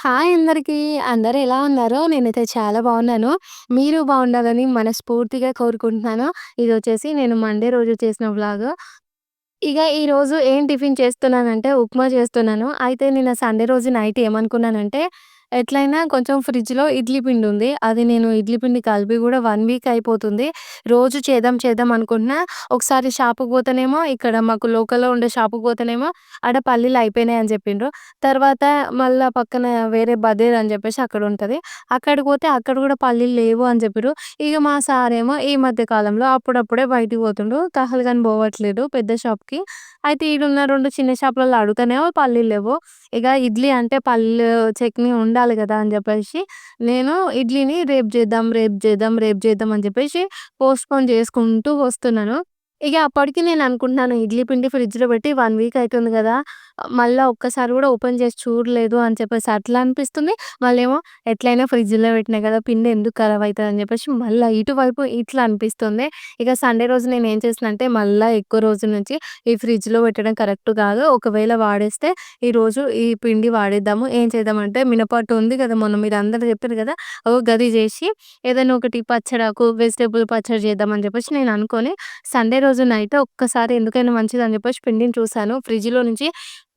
Hi అందరికీ. అందరూ ఎలా ఉన్నారో? నేనైతే చాలా బాగున్నాను. మీరు బాగుండాలని మనస్ఫూర్తిగా కోరుకుంటున్నాను. ఇదొచ్చేసి నేను మండే రోజు చేసిన బ్లాగ్ ఇక ఈరోజు ఏం టిఫిన్ చేస్తున్నానంటే ఉప్మా చేస్తున్నాను. అయితే నిన్న సండే రోజు నైట్ ఏమనుకున్నానంటే ఎట్లైనా కొంచెం ఫ్రిడ్జ్‌లో ఇడ్లీ పిండుంది. అది నేను ఇడ్లీ పిండి కలిపి గూడా 1 వీక్ అయిపోతుంది. రోజు చేద్దాం చేద్దాం అనుకుంటున్నా. ఒకసారి షాపుకి పోతేనేమో ఇక్కడ మాకు లోకల్‌లో ఉండే షాపుకి పోతేనేమో ఆడ పల్లీలు అయిపోయినాయి అని చెప్పిండ్రు. తర్వాత మళ్ళా పక్కన వేరే బదేర్ అని చెప్పేసి అక్కడుంటది. అక్కడికి పోతే అక్కడ గూడా పల్లీలు లేవు అని చెప్పిర్రు. ఇగ మా సారేమో ఈ మధ్య కాలంలో అప్పుడప్పుడే బయటికి పోతుండు. తహల్‌గాని పోవట్లేదు పెద్ద షాప్‌కి. అయితే ఈడున్న 2 చిన్న షాపులలో అడుగుతేనేమో పల్లీలు లేవు. ఇగ ఇడ్లీ అంటే పల్లీలు చట్నీ ఉండాలి కదా అని చెప్పేసి నేను ఇడ్లీని రేపు చేద్దాం, రేపు చేద్దాం, రేపు చేద్దాం అని చెప్పేసి పోస్ట్‌పోన్ చేసుకుంటూ వస్తున్నాను. ఇక అప్పటికి నేను అనుకుంటున్నాను ఇడ్లీ పిండి ఫ్రిడ్జ్‌లో పెట్టి 1 వీక్ అయితుంది కదా మళ్ళా ఒక్కసారి కూడా ఓపెన్ చేసి చూడలేదు అని చెప్పేసి అట్లా అనిపిస్తుంది. మళ్ళేమో ఎట్లైనా ఫ్రిడ్జ్‌లో పెట్టినా కదా పిండి ఎందుకు ఖరాబ్ అవుతుంది అని చెప్పేసి మళ్ళా ఇటువైపు ఇట్లా అనిపిస్తుంది. ఇక సండే రోజు నేను నేనేం చేసినంటే మళ్ళా ఎక్కువ రోజుల నుంచి ఈ ఫ్రిడ్జ్‌లో పెట్టడం కరెక్ట్ కాదు. ఒకవేళ వాడేస్తే ఈరోజు ఈ పిండి వాడేద్దాము. ఏం చేద్దామంటే మినపట్టు ఉంది కదా! మొన్న మీరందరూ చెప్పారు కదా! ఓ గది చేసి ఏదైనా ఒకటి పచ్చడాకు, వెజిటబుల్ పచ్చడి చేద్దాం అని చెప్పేసి నేను అనుకోని సండే రోజు రోజు నైట్ ఒక్కసారి ఎందుకైనా మంచిదని చెప్పేసి పిండిని చూసాను. ఫ్రిడ్జ్‌లో నుంచి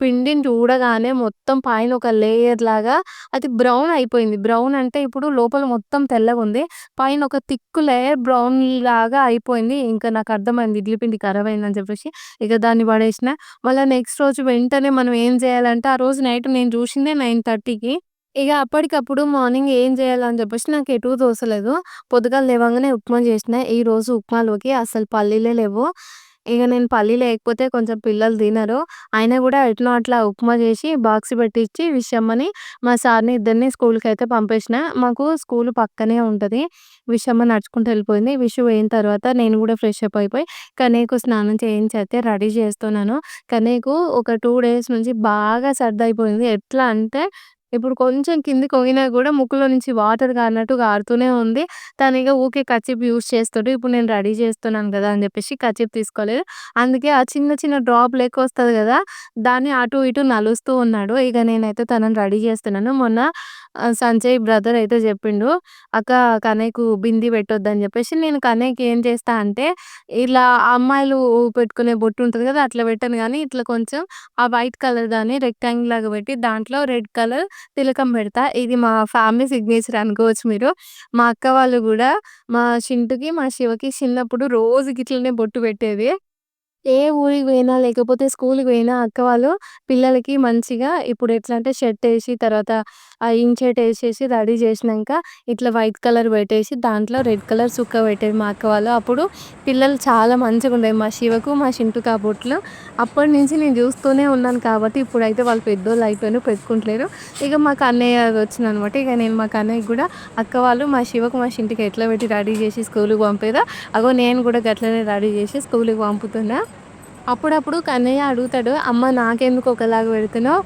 పిండిని చూడగానే మొత్తం పైన ఒక లేయర్ లాగా అది బ్రౌన్ అయిపోయింది. బ్రౌన్ అంటే ఇప్పుడు లోపల మొత్తం తెల్లగా ఉంది పైన ఒక థిక్ లేయర్ బ్రౌన్ లాగా అయిపోయింది. ఇంకా నాకు అర్థమైంది ఇడ్లీ పిండి ఖరాబ్ అయిందని చెప్పేసి. ఇక దాన్ని పడేసిన. మళ్ళీ నెక్స్ట్ రోజు వెంటనే మనం ఏం చేయాలంటే ఆ రోజు నైట్ నేను చూసిందే 9:30కి. ఇక అప్పటికప్పుడు మార్నింగ్ ఏం చేయాలని చెప్పేసి నాకు ఎటూ తోసలేదు. పొద్దుగాల లేవంగానే ఉప్మా చేసిన. ఈరోజు ఉప్మాలోకి అసలు పల్లీలే లేవు. ఇక నేను పల్లీలు లేకపోతే కొంచెం పిల్లలు తినరు. అయినా కూడా ఎట్నో అట్లా ఉప్మా చేసి బాక్స్ పెట్టిచ్చి విషమ్మని, మా సార్‌ని ఇద్దరిని స్కూల్కి అయితే పంపేసిన. మాకు స్కూల్ పక్కనే ఉంటది. విషమ్మ నడుచుకుంటూ వెళ్ళిపోయింది. విషు పోయిన తర్వాత నేను కూడా ఫ్రెష్ అప్ అయిపోయి కన్నయ్యకు స్నానం చేయించి అయితే రెడీ చేస్తున్నాను. కన్నయ్యకు ఒక 2 డేస్ నుంచి బాగా సర్దయిపోయింది. ఎట్లా అంటే ఇప్పుడు కొంచెం కిందికి వంగినా కూడా ముక్కులో నుంచి వాటర్ కారినట్టు గారుతూనే ఉంది. తను ఇక ఊకే కచ్చిప్ యూజ్ చేస్తాడు. ఇప్పుడు నేను రెడీ చేస్తున్నాను కదా అని చెప్పేసి కచ్చిప్ తీసుకోలేదు. అందుకే ఆ చిన్న చిన్న డ్రాప్ లెక్క వస్తుంది కదా దాన్ని అటు ఇటు నలుస్తూ ఉన్నాడు. ఇక నేనైతే తనని రెడీ చేస్తున్నాను. మొన్న సంజయ్ బ్రదర్ అయితే చెప్పిండు. అక్క కన్నయ్యకు బింది పెట్టొద్దని చెప్పేసి నేను కన్నయ్యకి ఏం చేస్తా అంటే ఇలా అమ్మాయిలు పెట్టుకునే బొట్టు ఉంటుంది కదా అట్లా పెట్టాను కానీ ఇట్లా కొంచెం ఆ వైట్ కలర్ దాన్ని రెక్టాంగిల్ లాగా పెట్టి దాంట్లో రెడ్ కలర్ తిలకం పెడతా. ఇది మా ఫ్యామిలీ సిగ్నేచర్ అనుకోవచ్చు మీరు. మా అక్క వాళ్ళు కూడా మా చింటుకి, మా శివకి చిన్నప్పుడు రోజుకి ఇట్లనే బొట్టు పెట్టేది. ఏ ఊరికి పోయినా లేకపోతే స్కూల్‌కి పోయినా అక్క వాళ్ళు పిల్లలకి మంచిగా ఇప్పుడు ఎట్లా అంటే షర్ట్ వేసి తర్వాత ఆ ఇన్‌షర్ట్ వేసేసి రెడీ చేసినాక ఇట్లా వైట్ కలర్ పెట్టేసి దాంట్లో రెడ్ కలర్ చుక్క పెట్టేది మా అక్క వాళ్ళు. అప్పుడు పిల్లలు చాలా మంచిగా ఉండేవి మా శివకు, మా చింటుకి ఆ అప్పటి అప్పటినుంచి నేను చూస్తూనే ఉన్నాను కాబట్టి ఇప్పుడైతే వాళ్ళు పెద్దోళ్ళు అయిపోయిర్రు పెట్టుకుంటలేరు. ఇక మాకు అన్నయ్య వచ్చింది అనమాట ఇక నేను మాకు అన్నయ్యకి కూడా అక్క వాళ్ళు మా శివకు, మా చింటుకి ఎట్లా పెట్టి రెడీ చేసి స్కూల్‌కి పంపేదా అగో నేను కూడా గట్లనే రెడీ చేసి స్కూల్‌కి పంపుతున్నా. అప్పుడప్పుడు కన్నయ్య అడుగుతాడు. అమ్మ నాకెందుకు ఒకలాగా పెడుతున్నావు?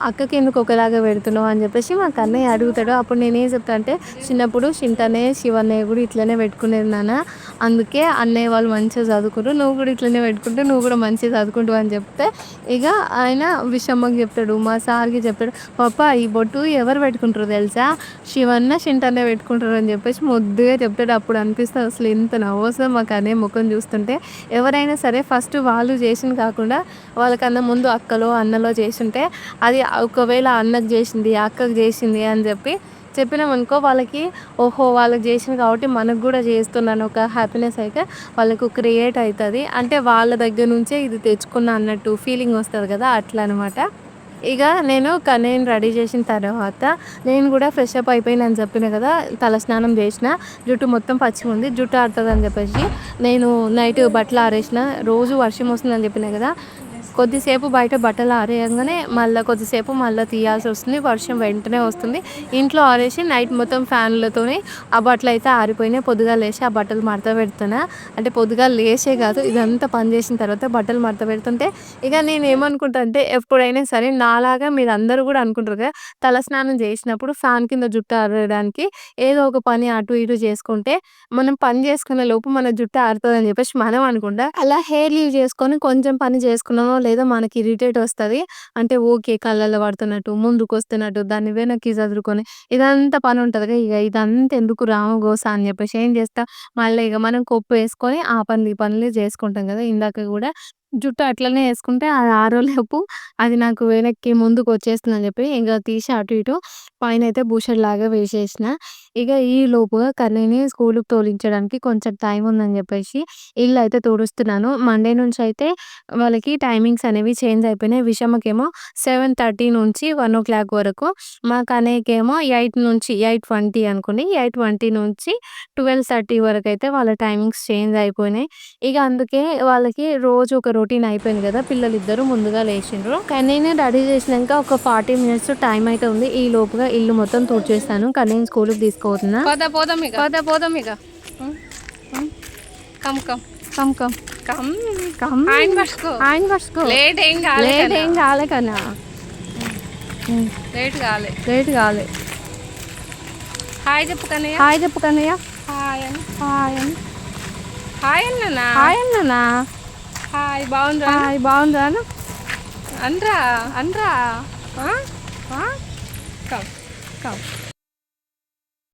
అక్కకి ఎందుకు ఒకలాగా పెడుతున్నావు? అని చెప్పేసి మా కన్నయ్య అడుగుతాడు. అప్పుడు నేనేం చెప్తా అంటే చిన్నప్పుడు చింటన్నయ్య, శివన్నయ్య కూడా ఇట్లనే పెట్టుకునేది నాన్న. అందుకే అన్నయ్య వాళ్ళు మంచిగా చదువుకుంటూ నువ్వు కూడా ఇట్లనే పెట్టుకుంటూ నువ్వు కూడా మంచిగా చదువుకుంటావు అని చెప్తే ఇక ఆయన విషమ్మకి చెప్తాడు. మా సార్‌కి చెప్తాడు. పాప ఈ బొట్టు ఎవరు పెట్టుకుంటారో తెలుసా? శివన్న, చింటన్న పెట్టుకుంటారు అని చెప్పేసి ముద్దుగా చెప్తాడు. అప్పుడు అనిపిస్తుంది అసలు ఇంత నవ్వొస్తదో మా కన్నయ్య ముఖం చూస్తుంటే. ఎవరైనా సరే ఫస్ట్ వాళ్ళు చేసింది కాకుండా వాళ్ళకన్నా ముందు అక్కలో, అన్నలో చేసుంటే అది ఒకవేళ అన్నకు చేసింది, అక్కకి చేసింది అని చెప్పి చెప్పినామనుకో వాళ్ళకి ఓహో! వాళ్ళకి చేసింది కాబట్టి మనకు కూడా చేస్తున్నాను ఒక హ్యాపీనెస్ అయితే వాళ్ళకు క్రియేట్ అవుతుంది అంటే వాళ్ళ దగ్గర నుంచే ఇది తెచ్చుకున్నా అన్నట్టు ఫీలింగ్ వస్తుంది కదా అట్లా అనమాట. ఇక నేను కన్నయ్యని రెడీ చేసిన తర్వాత నేను కూడా ఫ్రెష్ అప్ అయిపోయినా అని కదా తల తలస్నానం చేసిన. జుట్టు మొత్తం పచ్చిగుంది. జుట్టు ఆరుతదని చెప్పేసి నేను నైట్ బట్టలు ఆరేసిన. రోజు వర్షం వస్తుందని చెప్పినా కదా కొద్దిసేపు బయట బట్టలు ఆరేయంగానే మళ్ళీ కొద్దిసేపు మళ్ళీ తీయాల్సి వస్తుంది. వర్షం వెంటనే వస్తుంది. ఇంట్లో ఆరేసి నైట్ మొత్తం ఫ్యాన్‌లతోని ఆ బట్టలయితే ఆరిపోయినాయి. పొద్దుగా లేచి ఆ బట్టలు మడత పెడుతున్నా. అంటే పొద్దుగా లేసే కాదు ఇదంతా పని చేసిన తర్వాత బట్టలు మడత పెడుతుంటే ఇక నేను ఏమనుకుంటా అంటే ఎప్పుడైనా సరే నాలాగా మీరు అందరూ కూడా అనుకుంటారు కదా! తలస్నానం చేసినప్పుడు ఫ్యాన్ కింద జుట్టు ఆరడానికి ఏదో ఒక పని అటు ఇటు చేసుకుంటే మనం పని చేసుకునే లోపు మన జుట్టు ఆరుతుందని చెప్పేసి మనం అనుకుంటా. అలా హెయిర్ లీవ్ చేసుకొని కొంచెం పని చేసుకున్నాము లేదో మనకి ఇరిటేట్ వస్తది. అంటే ఓకే. కళ్ళల్లో పడుతున్నట్టు, ముందుకొస్తున్నట్టు, దాన్ని వెనక్కి సదురుకొని ఇదంతా పని ఉంటదిగా. ఇక ఇదంతా ఎందుకు రామగోస అని చెప్పేసి ఏం చేస్తా, మళ్ళీ ఇక మనం కొప్పు వేసుకొని ఆ పనులు, ఈ పనులు చేసుకుంటాం కదా! ఇందాక కూడా జుట్టు అట్లనే యేసుకుంటే అది ఆరోలోపు అది నాకు వెనక్కి ముందుకు వచ్చేస్తుందని చెప్పి ఇంక తీసి అటు ఇటు పైనైతే బూషర్‌లాగా వేసేసిన. ఇక ఈ లోపుగా కర్రీని స్కూలుకి తోలించడానికి కొంచెం టైం ఉందని చెప్పేసి ఇల్లయితే తుడుస్తున్నాను. మండే నుంచి అయితే వాళ్ళకి టైమింగ్స్ అనేవి చేంజ్ అయిపోయినాయి. విషమకేమో 7:30 నుంచి 1:00 వరకు, మా కన్నయ్యకేమో 8 నుంచి 8:20 అనుకోండి. 8:20 నుంచి 12:30 వరకైతే వాళ్ళ టైమింగ్స్ చేంజ్ అయిపోయినాయి. ఇక అందుకే వాళ్ళకి రోజు ఒక రొటీన్ అయిపోయింది కదా! పిల్లలిద్దరూ ముందుగా లేచిండ్రు. కన్నయ్యని రెడీ చేసినంక ఒక 40 మినిట్స్ టైం అయితే ఉంది. ఈ లోపుగా ఇల్లు మొత్తం తుడిచేస్తాను. కన్నయ్యని స్కూలుకి తీసుకుపోతున్నా. పద పోదాం ఇక. పద పోదాం ఇక. Come come. Come come. Come. Come. ఆయన పట్టుకో. ఆయన పట్టుకో. లేట్ ఏం కాలే లేట్ ఏం కాలే కన్నా. లేట్ కాలే. లేట్ కాలే. హాయ్ చెప్పు కన్నయ్య. హాయ్ చెప్పు కన్నయ్య. హాయ్ అని హాయ్ అని హాయ్ అన్ననా హాయ్ అన్ననా హాయ్ బాగుందిరా హాయ్ బాగుందా? అనరా అనరా కమ్ కమ్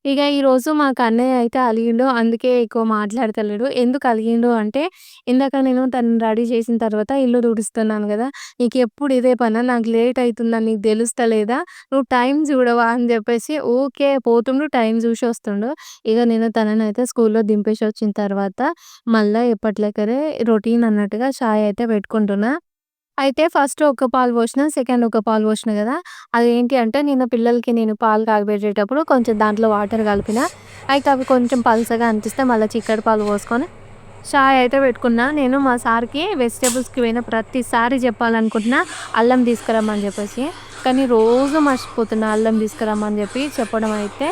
ఇక ఈరోజు మా కన్నయ్య అయితే అలిగిండు. అందుకే ఎక్కువ మాట్లాడతలేడు. ఎందుకు అలిగిండు అంటే, ఇందాక నేను తనని రెడీ చేసిన తర్వాత ఇల్లు తుడుస్తున్నాను నీకు ఎప్పుడు ఇదే పనా? నాకు లేట్ అయితుందని నీకు తెలుస్తలేదా? నువ్వు టైం చూడవా? అని చెప్పేసి ఊకే పోతుండు టైం చూసి వస్తుండు. ఇక నేను తనని అయితే స్కూల్లో దింపేసి వచ్చిన తర్వాత మళ్ళీ ఎప్పటిలెక్కనే రొటీన్ అన్నట్టుగా చాయ్ అయితే పెట్టుకుంటున్నా. అయితే ఫస్ట్ ఒక పాలు పోసిన, సెకండ్ ఒక పాలు పోసిన అది అదేంటి అంటే నేను పిల్లలకి నేను పాలు కాగబెట్టేటప్పుడు కొంచెం దాంట్లో వాటర్ కలిపిన. అయితే అవి కొంచెం పల్చగా అనిపిస్తే మళ్ళీ చిక్కటి పాలు పోసుకొని చాయ్ అయితే పెట్టుకున్నా. నేను మా సార్‌కి వెజిటేబుల్స్కి పోయిన ప్రతిసారి చెప్పాలనుకుంటున్నా అల్లం తీసుకురమ్మని చెప్పేసి. కానీ రోజు మర్చిపోతున్నా అల్లం తీసుకురమ్మని చెప్పి చెప్పడం అయితే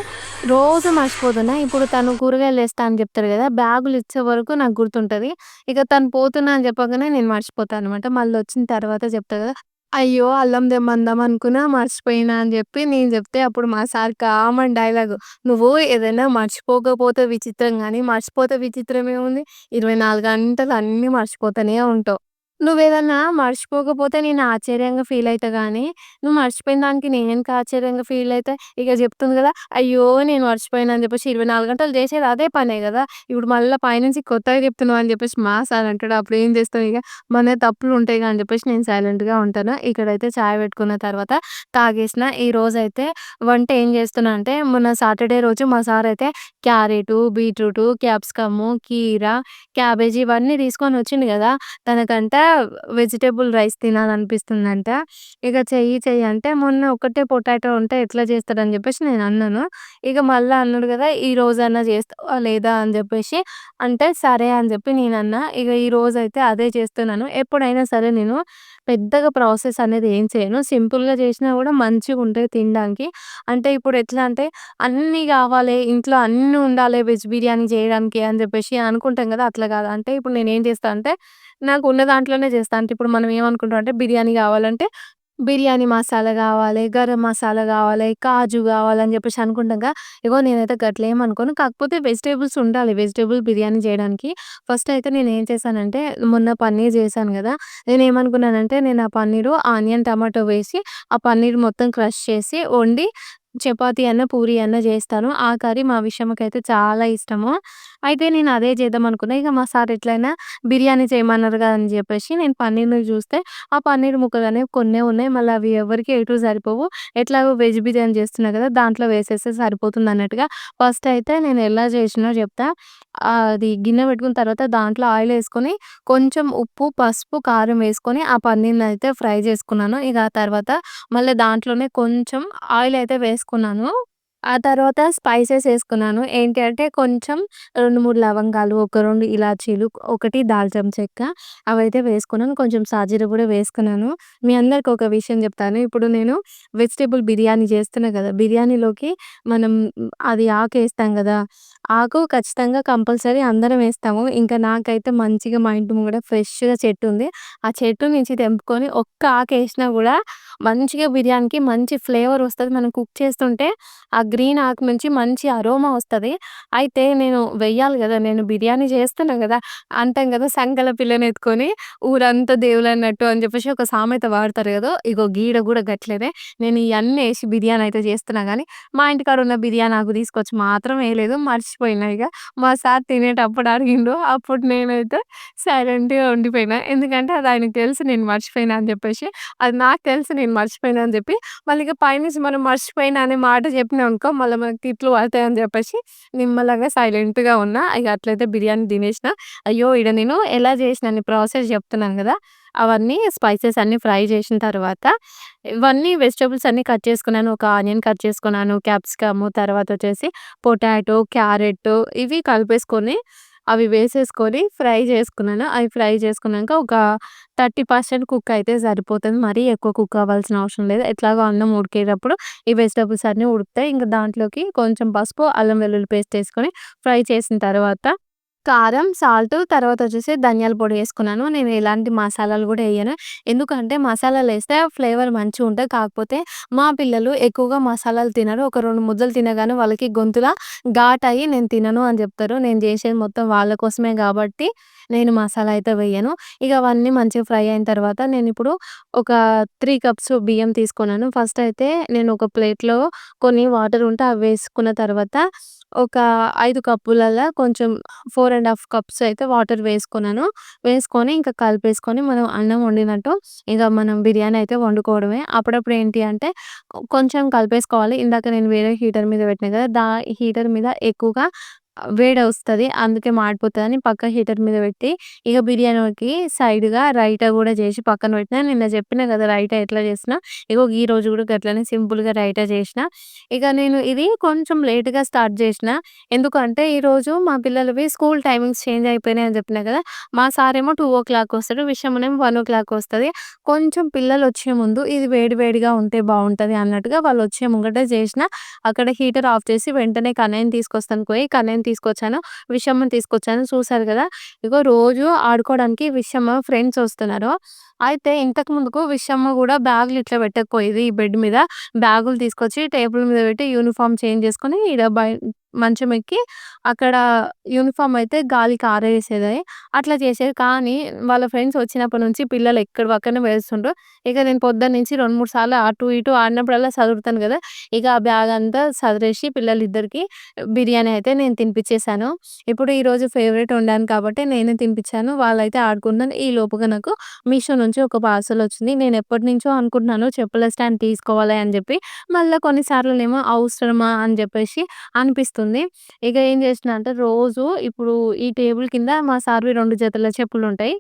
రోజు మర్చిపోతున్నా. ఇప్పుడు తను కూరగాయలు వేస్తా అని చెప్తారు కదా బ్యాగులు ఇచ్చే వరకు నాకు గుర్తుంటుంది ఇక తను పోతున్నా అని చెప్పగానే నేను మర్చిపోతాను అనమాట. మళ్ళీ వచ్చిన తర్వాత చెప్తారు కదా అయ్యో! అల్లం తెమ్మందాం అనుకున్నా మర్చిపోయినా అని చెప్పి నేను చెప్తే అప్పుడు మా సార్ కామన్ డైలాగ్ నువ్వు ఏదైనా మర్చిపోకపోతే విచిత్రం కానీ మర్చిపోతే విచిత్రమే ఉంది ఇరవై నాలుగు గంటలు అన్నీ మర్చిపోతూనే ఉంటావు. నువ్వేదన్నా మర్చిపోకపోతే నేను ఆశ్చర్యంగా ఫీల్ అవుతా గానీ, నువ్వు మర్చిపోయిన దానికి నేనెందుకు ఆశ్చర్యంగా ఫీల్ అయితా? ఇక చెప్తుంది గదా! అయ్యో! నేను మర్చిపోయినా అని చెప్పేసి 24 గంటలు చేసేది అదే పనే గదా! ఇప్పుడు మళ్ళా పైనుంచి కొత్తగా చెప్తున్నావు అని చెప్పేసి మా సార్ అంటాడు. అప్పుడు ఏం చేస్తావు ఇగ మన తప్పులు ఉంటాయి అని చెప్పేసి నేను సైలెంట్‌గా ఉంటాను. ఇక్కడైతే చాయ్ పెట్టుకున్న తర్వాత తాగేసిన. ఈరోజైతే వంట ఏం చేస్తున్నా అంటే మొన్న సాటర్‌డే రోజు మా సార్ అయితే క్యారెటు, బీట్రూటు, క్యాప్సికము, కీర, క్యాబేజీ ఇవన్నీ తీసుకొని వచ్చిండు గదా! తనకంట వెజిటబుల్ రైస్ తినాలనిపిస్తుందంట. ఇక చెయ్యి చెయ్యి అంటే మొన్న ఒకటే పొటాటో ఉంటే ఎట్లా చేస్తాడని చెప్పేసి నేను అన్నాను. ఇక మళ్ళా అన్నాడు కదా ఈ రోజన్నా చేస్తావా లేదా అని చెప్పేసి అంటే సరే అని చెప్పి నేనన్నా. ఇగ ఈరోజైతే అదే చేస్తున్నాను. ఎప్పుడైనా సరే నేను పెద్దగా ప్రాసెస్ అనేది ఏం చేయను. సింపుల్‌గా చేసినా కూడా మంచిగా ఉంటుంది తినడానికి. అంటే ఇప్పుడు ఎట్లా అంటే అన్నీ కావాలి, ఇంట్లో అన్నీ ఉండాలి వెజ్ బిర్యానీ చేయడానికి అని చెప్పేసి అనుకుంటాం కదా అట్లా కాదు. అంటే ఇప్పుడు నేనేం చేస్తాను అంటే నాకు ఉన్న దాంట్లోనే చేస్తాను అంటే ఇప్పుడు మనం ఏమనుకుంటాం అంటే బిర్యానీ కావాలంటే బిర్యానీ మసాలా కావాలి గరం మసాలా కావాలి కాజు కావాలని చెప్పేసి అనుకుంటాం ఇగో నేనైతే గట్లేం అనుకోను. కాకపోతే వెజిటేబుల్స్ ఉండాలి. వెజిటేబుల్ బిర్యానీ చేయడానికి. ఫస్ట్ అయితే నేను ఏం చేశానంటే మొన్న పన్నీర్ చేశాను గదా! నేనేమనుకున్నానంటే నేను ఆ పన్నీరు, ఆనియన్, టమాటో వేసి ఆ పన్నీర్ మొత్తం క్రష్ చేసి వండి చపాతీ అన్నా, పూరి అన్న చేస్తాను. ఆ కర్రీ మా విషమకైతే చాలా ఇష్టము. అయితే నేను అదే చేద్దాం అనుకున్నా. ఇక మా సార్ ఎట్లైనా బిర్యానీ చేయమన్నారు కదా అని చెప్పేసి నేను పన్నీర్‌ని చూస్తే ఆ పన్నీర్ ముక్కలనేవి కొన్నే ఉన్నాయి. మళ్ళీ అవి ఎవరికీ ఎటు సరిపోవు. ఎట్లాగో వెజ్ బిర్యానీ చేస్తున్నా కదా దాంట్లో వేసేస్తే సరిపోతుందన్నట్టుగా ఫస్ట్ అయితే నేను ఎలా చేసినా చెప్తా. అది గిన్నె పెట్టుకున్న తర్వాత దాంట్లో ఆయిల్ వేసుకొని కొంచెం ఉప్పు, పసుపు, కారం వేసుకొని ఆ పన్నీర్‌ని అయితే ఫ్రై చేసుకున్నాను. ఇక ఆ తర్వాత మళ్ళీ దాంట్లోనే కొంచెం ఆయిల్ అయితే వేసుకున్నాను. ఆ తర్వాత స్పైసెస్ వేసుకున్నాను ఏంటి అంటే కొంచెం 2, 3 లవంగాలు, ఒక రెండు ఇలాచీలు, ఒకటి దాల్చిన చెక్క అవైతే వేసుకున్నాను. కొంచెం సాజీర కూడా వేసుకున్నాను. మీ అందరికి ఒక విషయం చెప్తాను. ఇప్పుడు నేను వెజిటేబుల్ బిర్యానీ చేస్తున్నా కదా బిర్యానీలోకి మనం అది ఆకు వేస్తాం కదా ఆకు ఖచ్చితంగా కంపల్సరీ అందరం వేస్తాము ఇంకా నాకైతే మంచిగా మా ఇంటి ముంగట ఫ్రెష్‌గా చెట్టు ఉంది. ఆ చెట్టు నుంచి తెంపుకొని ఒక్క ఆకు వేసినా కూడా మంచిగా బిర్యానీకి మంచి ఫ్లేవర్ వస్తుంది మనం కుక్ చేస్తుంటే ఆ గ్రీన్ ఆకు నుంచి మంచి అరోమా వస్తది. అయితే నేను వెయ్యాలి కదా నేను బిర్యానీ చేస్తున్నా కదా అంటాం కదా సంకల పిల్లనెత్తుకొని ఊరంతా దేవులన్నట్టు అని చెప్పేసి ఒక సామెత వాడతారు కదా ఇగో గీడ కూడా గట్లనే నేను ఇవన్నీ వేసి బిర్యానీ అయితే చేస్తున్నా కానీ మా ఇంటికాడ ఉన్న బిర్యానీ ఆకు తీసుకొచ్చి మాత్రం వేయలేదు మర్చిపోయినా ఇక మా సార్ తినేటప్పుడు అడిగిండు. అప్పుడు నేనైతే సైలెంట్‌గా ఉండిపోయినా. ఎందుకంటే అది ఆయనకు తెలుసు నేను మర్చిపోయినా అని చెప్పేసి అది నాకు తెలుసు నేను మర్చిపోయినా అని చెప్పి మళ్ళీ ఇక పైనుంచి మనం మర్చిపోయినా అనే మాట మళ్ళీ మనకి ఇట్లు తిట్లు పడతాయని చెప్పేసి నిమ్మలంగా సైలెంట్‌గా ఉన్నా. ఇక అట్లయితే బిర్యానీ తినేసిన. అయ్యో! ఈడ నేను ఎలా చేసినా అని ప్రాసెస్ చెప్తున్నాను కదా అవన్నీ స్పైసెస్ అన్నీ ఫ్రై చేసిన తర్వాత ఇవన్నీ వెజిటబుల్స్ అన్నీ కట్ చేసుకున్నాను. ఒక ఆనియన్ కట్ చేసుకున్నాను. క్యాప్సికమ్ తర్వాత వచ్చేసి పొటాటో, క్యారెట్ ఇవి కలిపేసుకొని అవి వేసేసుకొని ఫ్రై చేసుకున్నాను. అవి ఫ్రై చేసుకున్నాక ఒక 30% కుక్ అయితే సరిపోతుంది మరీ ఎక్కువ కుక్ అవ్వాల్సిన అవసరం లేదు. ఎట్లాగో అన్నం ఉడికేటప్పుడు ఈ వెజిటబుల్స్ అన్నీ ఉడుకుతాయి. ఇంకా దాంట్లోకి కొంచెం పసుపు, అల్లం వెల్లుల్లి పేస్ట్ వేసుకొని ఫ్రై చేసిన తర్వాత కారం, సాల్ట్ తర్వాత వచ్చేసి ధనియాల పొడి వేసుకున్నాను. నేను ఎలాంటి మసాలాలు కూడా వేయను. ఎందుకంటే మసాలాలు వేస్తే ఫ్లేవర్ మంచిగా ఉంటుంది. కాకపోతే మా పిల్లలు ఎక్కువగా మసాలాలు తినరు. ఒక రెండు ముద్దలు తినగానే వాళ్ళకి గొంతుగా ఘాట్ అయ్యి నేను తినను అని చెప్తారు. నేను చేసేది మొత్తం వాళ్ళ కోసమే కాబట్టి నేను మసాలా అయితే వేయను. ఇక అవన్నీ మంచిగా ఫ్రై అయిన తర్వాత నేను ఇప్పుడు ఒక త్రీ కప్స్ బియ్యం తీసుకున్నాను. ఫస్ట్ అయితే నేను ఒక ప్లేట్‌లో కొన్ని వాటర్ ఉంటే అవి వేసుకున్న తర్వాత ఒక ఐదు కప్పులలో కొంచెం ఫోర్ అండ్ హాఫ్ కప్స్ అయితే వాటర్ వేసుకున్నాను. వేసుకొని ఇంకా కలిపేసుకొని మనం అన్నం వండినట్టు ఇంకా మనం బిర్యానీ అయితే వండుకోవడమే. అప్పుడప్పుడు ఏంటి అంటే కొంచెం కలిపేసుకోవాలి. ఇందాక నేను వేరే హీటర్ మీద పెట్టిన కదా దా హీటర్ మీద ఎక్కువగా వేడొస్తది. అందుకే మాడిపోతుందని పక్క హీటర్ మీద పెట్టి ఇక బిర్యానీకి సైడ్‌గా రైటా కూడా చేసి పక్కన పెట్టిన నిన్న చెప్పిన కదా రైటా ఎట్లా చేసినా. ఇగో ఈ రోజు కూడా గట్లనే సింపుల్‌గా రైటా చేసినా. ఇక నేను ఇది కొంచెం లేట్‌గా స్టార్ట్ చేసిన ఎందుకంటే ఈరోజు మా పిల్లలవి స్కూల్ టైమింగ్స్ చేంజ్ అయిపోయినాయి అని చెప్పిన కదా మా సార్ ఏమో టూ ఓ క్లాక్ వస్తాడు. విషమనేమో 1:00 వస్తది. కొంచెం పిల్లలు వచ్చే ముందు ఇది వేడి వేడిగా ఉంటే బాగుంటుంది అన్నట్టుగా వాళ్ళు వచ్చే ముంగట చేసిన అక్కడ హీటర్ ఆఫ్ చేసి వెంటనే కన్నయ్యని తీసుకొస్తాను పోయి కన్నయ్యని తీసుకొచ్చాను. విషమ్మ తీసుకొచ్చాను. చూసారు కదా ఇగో రోజు ఆడుకోవడానికి విషమ్మ ఫ్రెండ్స్ వస్తున్నారు. అయితే ఇంతకు ముందుకు విషమ్మ కూడా బ్యాగులు ఇట్లా పెట్టకపోయేది ఈ బెడ్ మీద. బ్యాగులు తీసుకొచ్చి టేబుల్ మీద పెట్టి యూనిఫార్మ్ చేంజ్ చేసుకొని ఈడ బై మంచం ఎక్కి అక్కడ యూనిఫార్మ్ అయితే గాలికి ఆరేసేది. అట్లా చేసేది. కానీ వాళ్ళ ఫ్రెండ్స్ వచ్చినప్పటి నుంచి పిల్లలు ఎక్కడ పక్కనే వేస్తుండ్రు. ఇక నేను పొద్దున్నుంచి 2, 3 సార్లు అటు ఇటు ఆడినప్పుడల్లా చదువుతాను కదా ఇక ఆ బ్యాగ్ అంతా చదివేసి పిల్లలు ఇద్దరికి బిర్యానీ అయితే నేను తినిపించేసాను ఇప్పుడు ఈరోజు ఫేవరెట్ వండాను కాబట్టి నేనే తినిపించాను వాళ్ళైతే ఆడుకుంటున్నారు. ఈ లోపుగా నాకు మీషో నుంచి ఒక పార్సెల్ వచ్చింది. నేను ఎప్పటి నుంచో అనుకుంటున్నాను చెప్పుల స్టాండ్ తీసుకోవాలి అని చెప్పి మళ్ళీ కొన్నిసార్లు ఏమో అవసరమా అని చెప్పేసి అనిపిస్తుంది. ఇక ఏం చేసిన అంటే రోజు ఇప్పుడు ఈ టేబుల్ కింద మా సార్‌వి రెండు జతల చెప్పులు ఉంటాయి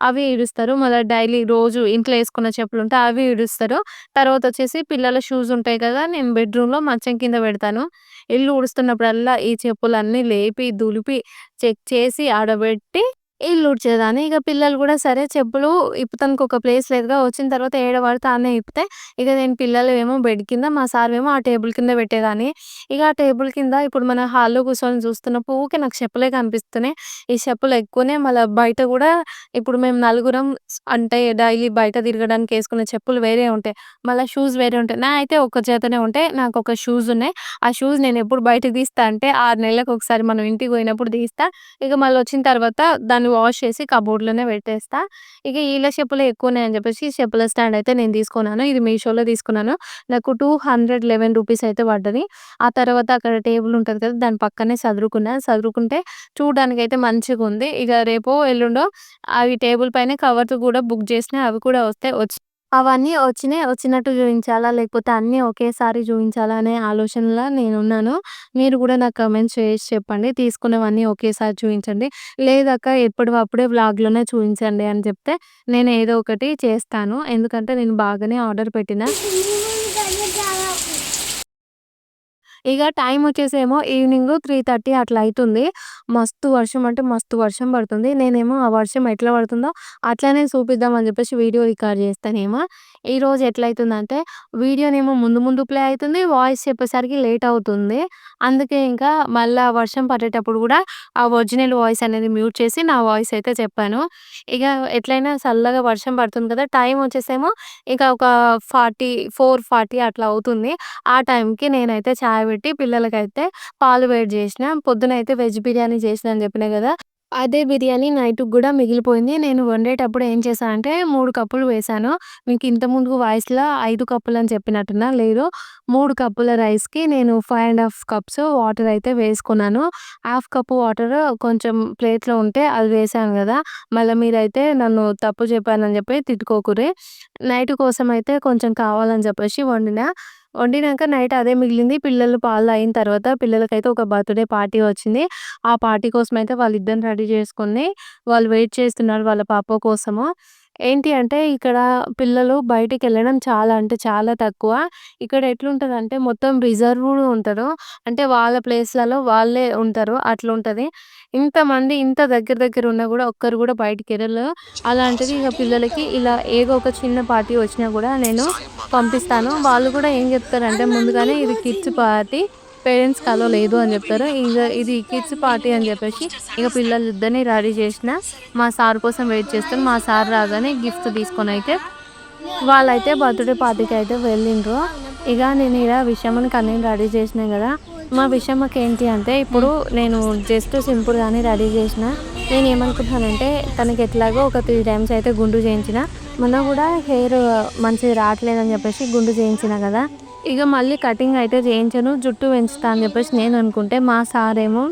అవి ఇడుస్తారు. మళ్ళీ డైలీ రోజు ఇంట్లో వేసుకున్న చెప్పులు ఉంటాయి అవి ఇడుస్తారు. తర్వాత వచ్చేసి పిల్లల షూస్ ఉంటాయి కదా! నేను బెడ్‌రూమ్‌లో మంచం కింద పెడతాను. ఇల్లు ఉడుస్తున్నప్పుడల్లా ఈ చెప్పులన్నీ లేపి, దులిపి, చెక్ చేసి ఆడబెట్టి ఇల్లు ఊడ్చేదాన్ని. ఇక పిల్లలు గూడా సరే చెప్పులు ఇప్పుతానికి ఒక ప్లేస్ లేదుగా వచ్చిన తర్వాత ఏడ పడితే ఆడనే ఇప్పితే ఇక నేను పిల్లలవేమో బెడ్ కింద, మా సార్‌వేమో ఆ టేబుల్ కింద పెట్టేదాన్ని. ఇక ఆ టేబుల్ కింద ఇప్పుడు మన హాల్‌లో కూర్చొని చూస్తున్నప్పుడు ఊకే నాకు చెప్పులే కనిపిస్తున్నాయి. ఈ చెప్పులు ఎక్కువనే మళ్ళా బయట గూడా ఇప్పుడు మేము నలుగురం అంటే డైలీ బయట తిరగడానికి ఏసుకునే చెప్పులు వేరే ఉంటాయి. మళ్ళా షూస్ వేరే ఉంటాయి. నాయితే ఒక జతనే ఉంటాయి. నాకు ఒక షూస్ ఉన్నాయి. ఆ షూస్ నేను ఎప్పుడు బయటకి తీస్తా అంటే 6 నెలలకు ఒకసారి మనం ఇంటికి పోయినప్పుడు తీస్తా. ఇక మళ్ళీ వచ్చిన తర్వాత దాన్ని వాష్ చేసి కబోర్డ్‌లోనే పెట్టేస్తా. ఇక ఈళ్ళ చెప్పులే అని చెప్పేసి చెప్పుల స్టాండ్ అయితే నేను తీసుకున్నాను. ఇది మీషోలో తీసుకున్నాను. నాకు 211 రూపీస్ అయితే పడ్డది. ఆ తర్వాత అక్కడ టేబుల్ ఉంటుంది కదా! దాని పక్కనే చదువుకున్న చదువుకుంటే చూడడానికి అయితే మంచిగా ఉంది ఇక రేపో, ఎల్లుండో అవి టేబుల్ పైన కవర్స్ కూడా బుక్ చేసినా. అవి కూడా వస్తే వచ్చి అవన్నీ వచ్చినాయి. వచ్చినట్టు చూయించాలా? లేకపోతే అన్నీ ఒకేసారి చూయించాలా? అనే ఆలోచనలో నేనున్నాను. మీరు కూడా నాకు కామెంట్స్ చేసి చెప్పండి. తీసుకున్నవన్నీ ఒకేసారి చూయించండి. లేదక్క ఎప్పటివప్పుడే వ్లాగ్‌లోనే చూయించండి అని చెప్తే నేను ఏదో ఒకటి చేస్తాను. ఎందుకంటే నేను బాగానే ఆర్డర్ పెట్టిన ఇక టైం వచ్చేసేమో ఈవినింగ్ 3:30 అట్లా అవుతుంది మస్తు వర్షం అంటే మస్తు వర్షం పడుతుంది. నేనేమో ఆ వర్షం ఎట్లా పడుతుందో అట్లనే చూపిద్దాం అని చెప్పేసి వీడియో రికార్డ్ చేస్తానేమో ఈరోజు ఎట్లయితుందంటే వీడియోనేమో ముందు ముందు ప్లే అవుతుంది వాయిస్ చెప్పేసరికి లేట్ అవుతుంది. అందుకే ఇంకా మళ్ళీ వర్షం పడేటప్పుడు కూడా ఆ ఒరిజినల్ వాయిస్ అనేది మ్యూట్ చేసి నా వాయిస్ అయితే చెప్పాను. ఇక ఎట్లయినా చల్లగా వర్షం పడుతుంది కదా! టైం వచ్చేసేమో ఇక ఒక 40, 4:40 అట్లా అవుతుంది. ఆ టైంకి నేనైతే చాయ్ పెట్టి పిల్లలకైతే పాలు వేడి చేసిన. పొద్దునైతే వెజ్ బిర్యానీ చేసినా అని చెప్పినా కదా! అదే బిర్యానీ నైట్‌కి కూడా మిగిలిపోయింది. నేను వండేటప్పుడు ఏం చేశాను అంటే మూడు కప్పులు వేశాను. మీకు ఇంతకుముందు వాయిస్‌లో ఐదు కప్పులు అని చెప్పినట్టున్నా. లేదు మూడు కప్పుల రైస్‌కి నేను five and half cups water అయితే వేసుకున్నాను. హాఫ్ కప్ వాటర్ కొంచెం ప్లేట్‌లో ఉంటే అది వేశాను కదా మళ్ళీ మీరైతే నన్ను తప్పు చెప్పానని చెప్పి తిట్టుకోకురే నైట్ కోసం అయితే కొంచెం కావాలని చెప్పేసి వండిన వండినాక నైట్ అదే మిగిలింది. పిల్లలు పాలు అయిన తర్వాత పిల్లలకైతే ఒక బర్త్‌డే పార్టీ వచ్చింది. ఆ పార్టీ కోసమైతే వాళ్ళిద్దరిని రెడీ చేసుకొని వాళ్ళు వెయిట్ చేస్తున్నారు వాళ్ళ పాప కోసము. ఏంటి అంటే ఇక్కడ పిల్లలు బయటికి వెళ్ళడం చాలా అంటే చాలా తక్కువ. ఇక్కడ ఎట్లుంటుంది అంటే మొత్తం రిజర్వ్‌డ్ ఉంటారు. అంటే వాళ్ళ ప్లేస్‌లలో వాళ్ళే ఉంటారు. అట్లుంటుంది ఇంతమంది ఇంత దగ్గర దగ్గర ఉన్నా కూడా ఒక్కరు కూడా బయటికి వెళ్ళరు అలాంటిది ఇక పిల్లలకి ఇలా ఏదో ఒక చిన్న పార్టీ వచ్చినా కూడా నేను పంపిస్తాను. వాళ్ళు కూడా ఏం చెప్తారంటే ముందుగానే ఇది కిడ్స్ పార్టీ. పేరెంట్స్‌కి అలో లేదు అని చెప్తారు. ఇక ఇది కిడ్స్ పార్టీ అని చెప్పేసి ఇక పిల్లలు ఇద్దరిని రెడీ చేసిన. మా సార్ కోసం వెయిట్ చేస్తున్నా. మా సార్ రాగానే గిఫ్ట్ తీసుకొని అయితే వాళ్ళైతే బర్త్‌డే పార్టీకి అయితే వెళ్ళిండ్రు. ఇక నేను ఈడ విషమ్మకి కన్నీ రెడీ చేసినా కదా మా విషయమ్మకి ఏంటి అంటే ఇప్పుడు నేను జస్ట్ సింపుల్‌గానే రెడీ చేసిన. నేనేమనుకుంటున్నానంటే తనకి ఎట్లాగో ఒక త్రీ టైమ్స్ అయితే గుండు చేయించిన. మొన్న కూడా హెయిర్ మంచిది రావట్లేదని చెప్పేసి గుండు చేయించిన కదా ఇక మళ్ళీ కటింగ్ అయితే చేయించను. జుట్టు పెంచుతా అని చెప్పేసి నేను అనుకుంటే మా సారేమో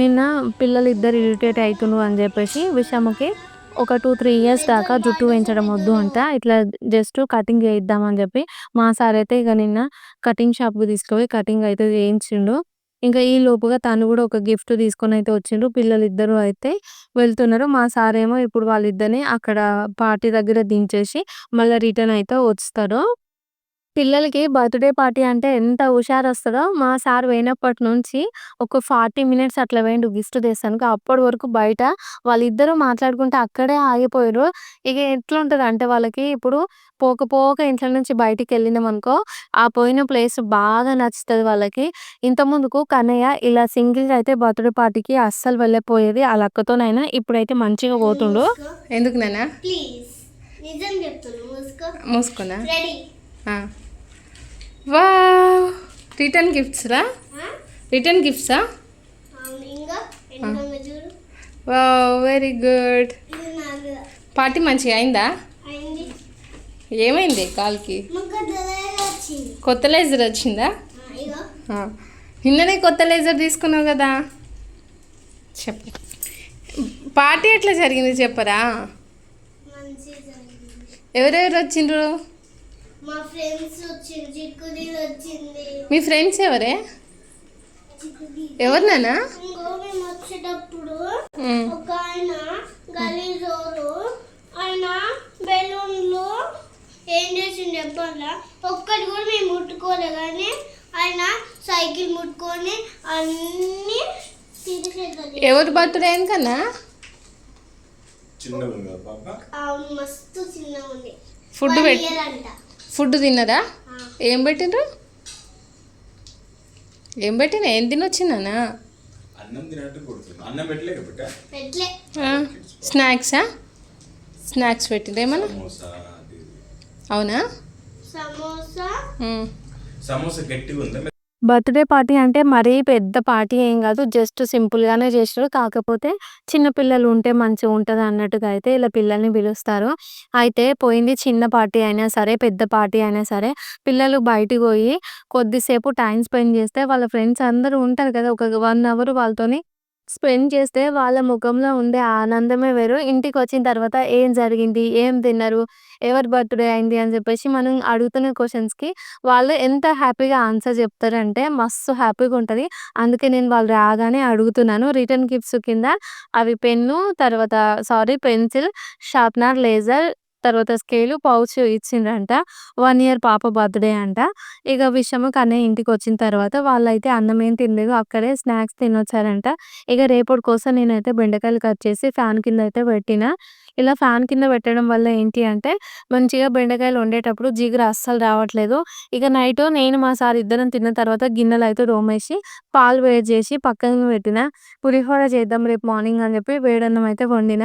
నిన్న పిల్లలు ఇద్దరు ఇరిటేట్ అయితుర్రు అని చెప్పేసి విషయమ్మకి ఒక 2, 3 ఇయర్స్ దాకా జుట్టు పెంచడం వద్దు అంట. ఇట్లా జస్ట్ కటింగ్ చేయిద్దామని చెప్పి మా సార్ అయితే ఇక నిన్న కటింగ్ షాప్‌కి తీసుకుపోయి కటింగ్ అయితే చేయించిండు. ఇంకా ఈ లోపుగా తను కూడా ఒక గిఫ్ట్ తీసుకొని అయితే వచ్చిండ్రు. పిల్లలు ఇద్దరు అయితే వెళ్తున్నారు. మా సార్ ఏమో ఇప్పుడు వాళ్ళిద్దరిని అక్కడ పార్టీ దగ్గర దించేసి మళ్ళీ రిటర్న్ అయితే వస్తారు. పిల్లలకి బర్త్‌డే పార్టీ అంటే ఎంత హుషారొస్తదో మా సార్ పోయినప్పటి నుంచి ఒక 40 మినిట్స్ అట్లా పోయిండు గిఫ్ట్ తెస్తానికి. అప్పటి వరకు బయట వాళ్ళిద్దరూ మాట్లాడుకుంటా అక్కడే ఆగిపోయిర్రు. ఇగ ఎట్లుంటదంటే వాళ్ళకి ఇప్పుడు పోక పోక ఇంట్లో నుంచి బయటికెళ్ళినామనుకో ఆ పోయిన ప్లేస్ బాగా నచ్చుతది వాళ్ళకి. ఇంతకుముందుకు కన్నయ్య ఇలా సింగిల్‌గా అయితే బర్త్‌డే పార్టీకి అస్సలు వెళ్ళకపోయేది. ఆళ్ళ అక్కతోనైనా ఇప్పుడైతే మంచిగా పోతుండు. ఎందుకు నాన్న ప్లీజ్ నిజం చెప్తున్నా మూసుకో మూసుకున్నా రెడీ వావ్! రిటర్న్ గిఫ్ట్స్ రా? రిటర్న్ గిఫ్ట్సా వావ్ వెరీ గుడ్ పార్టీ మంచిగా అయిందా? ఏమైంది కాల్కి? కొత్త లేజర్ వచ్చిందా. నిన్ననే కొత్త లేజర్ తీసుకున్నావు కదా? చెప్పు. పార్టీ ఎట్లా జరిగింది చెప్పరా? ఎవరెవరు వచ్చిండ్రు? మా ఫ్రెండ్స్ వచ్చింది చిక్కుది వచ్చింది. మీ ఫ్రెండ్స్ ఎవరే? ఎవరు నాన్న? ఇంకో మేము వచ్చేటప్పుడు. ఒక ఆయన గలీజోరు ఆయన బెలూన్లు ఏం చేసిండు చెప్పాలా? ఒక్కటి కూడా మేము ముట్టుకోలే కానీ ఆయన సైకిల్ ముట్టుకొని అన్ని తీసేసేది ఎవరు బర్త్డే చిన్నగా కదా పాప? అవును మస్తు చిన్నగా ఉంది ఫుడ్ పెట్టి ఫుడ్ తిన్నరా ఆ, ఏం పెట్టిండ్రు? ఏం పెట్టిన? ఏం పెట్లే స్నాక్సా? స్నాక్స్ పెట్టిండ్రు ఏమన్నా. అవునా? సమోసా. సమోసా గట్టిగా ఉందా బర్త్‌డే పార్టీ అంటే మరీ పెద్ద పార్టీ ఏం కాదు జస్ట్ సింపుల్‌గానే చేసారు కాకపోతే చిన్న పిల్లలు ఉంటే మంచిగా ఉంటుంది అన్నట్టుగా అయితే ఇలా పిల్లల్ని పిలుస్తారు. అయితే పోయింది చిన్న పార్టీ అయినా సరే, పెద్ద పార్టీ అయినా సరే పిల్లలు బయటికి పోయి కొద్దిసేపు టైం స్పెండ్ చేస్తే వాళ్ళ ఫ్రెండ్స్ అందరూ ఉంటారు కదా! ఒక వన్ అవర్ వాళ్ళతోని స్పెండ్ చేస్తే వాళ్ళ ముఖంలో ఉండే ఆనందమే వేరు. ఇంటికి వచ్చిన తర్వాత ఏం జరిగింది? ఏం తిన్నారు? ఎవరి బర్త్‌డే అయింది? అని చెప్పేసి మనం అడుగుతున్న క్వశ్చన్స్కి వాళ్ళు ఎంత హ్యాపీగా ఆన్సర్ చెప్తారంటే మస్తు హ్యాపీగా ఉంటుంది అందుకే నేను వాళ్ళు రాగానే అడుగుతున్నాను. రిటర్న్ గిఫ్ట్స్ కింద అవి పెన్ను, తర్వాత సారీ పెన్సిల్, షార్ప్‌నర్, లేజర్, తర్వాత స్కేలు, పౌచ్ ఇచ్చిండ్రంట. వన్ ఇయర్ పాప బర్త్‌డే అంట. ఇక విషము కన్నయ్య ఇంటికొచ్చిన తర్వాత వాళ్ళైతే అన్నం ఏం తినలేదు. అక్కడే స్నాక్స్ తినొచ్చారంట. ఇక రేపటి కోసం నేనైతే బెండకాయలు కట్ చేసి ఫ్యాన్ కింద అయితే పెట్టిన. ఇలా ఫ్యాన్ కింద పెట్టడం వల్ల ఏంటి అంటే మంచిగా బెండకాయలు వండేటప్పుడు జిగురు అస్సలు రావట్లేదు. ఇక నైట్ నేను మా సార్ ఇద్దరం తిన్న తర్వాత గిన్నెలు అయితే రోమేసి పాలు వేడి చేసి పక్కన పెట్టిన. పులిహోర చేద్దాం రేపు మార్నింగ్ అని చెప్పి వేడన్నం అయితే వండిన.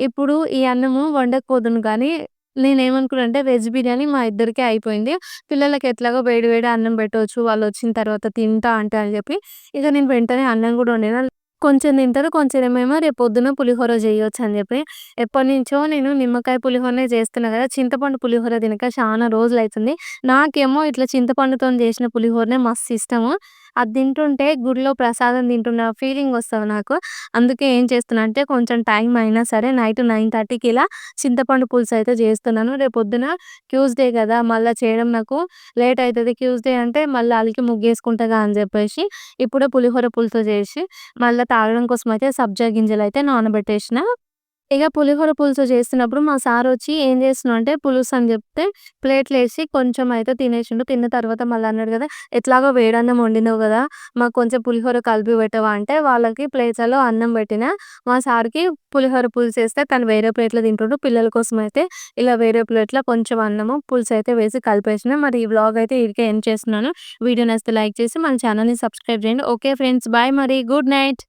ఇప్పుడు ఈ అన్నము వండకపోదును కానీ నేనేమనుకున్నా అంటే వెజ్ బిర్యానీ మా ఇద్దరికే అయిపోయింది. పిల్లలకి ఎట్లాగో వేడి వేడి అన్నం పెట్టవచ్చు వాళ్ళు వచ్చిన తర్వాత తింటా అంటే అని చెప్పి, ఇక నేను వెంటనే అన్నం కూడా వండినా. కొంచెం తింటారు. కొంచెం ఏమేమో రేపు పొద్దున పులిహోర చేయవచ్చు అని చెప్పి, ఎప్పటినుంచో నేను నిమ్మకాయ పులిహోరనే చేస్తున్నా కదా! చింతపండు పులిహోర తినక చాలా రోజులు అవుతుంది నాకేమో ఇట్లా చింతపండుతోని చేసిన పులిహోరనే మస్తు ఇష్టము. అది తింటుంటే గుడిలో ప్రసాదం తింటున్న ఫీలింగ్ వస్తుంది నాకు. అందుకే ఏం చేస్తున్నా అంటే కొంచెం టైం అయినా సరే నైట్ 9:30కి ఇలా చింతపండు పులుసు అయితే చేస్తున్నాను. రేపు పొద్దున ట్యూస్‌డే కదా! మళ్ళీ చేయడం నాకు లేట్ అవుతుంది ట్యూస్‌డే అంటే మళ్ళీ అలికి ముగ్గేసుకుంటగా అని చెప్పేసి ఇప్పుడే పులిహోర పులుసు చేసి మళ్ళీ తాగడం కోసం అయితే సబ్జా గింజలు అయితే నానబెట్టేసిన. ఇక పులిహోర పులుసు చేసినప్పుడు మా సార్ వచ్చి "ఏం చేస్తున్నావు?" అంటే పులుసు అని చెప్తే ప్లేట్లు వేసి కొంచెం అయితే తినేసిండు. తిన్న తర్వాత మళ్ళీ అన్నాడు కదా! "ఎట్లాగో వేడన్నం వండినావు కదా! మాకు కొంచెం పులిహోర కలిపి పెట్టవా?" అంటే వాళ్ళకి ప్లేట్‌లలో అన్నం పెట్టిన మా సార్‌కి పులిహోర పులుసు వేస్తే తను వేరే ప్లేట్‌లో తింటుండు. పిల్లల కోసం అయితే ఇలా వేరే ప్లేట్‌లో కొంచెం అన్నము, పులుసు అయితే వేసి కలిపేసిన. మరి ఈ వ్లాగ్ అయితే ఈడికే ఎండ్ చేస్తున్నాను. వీడియో నచ్చితే లైక్ చేసి మన ఛానల్ని సబ్స్క్రైబ్ చేయండి. ఓకే ఫ్రెండ్స్ బాయ్ మరి. Good night.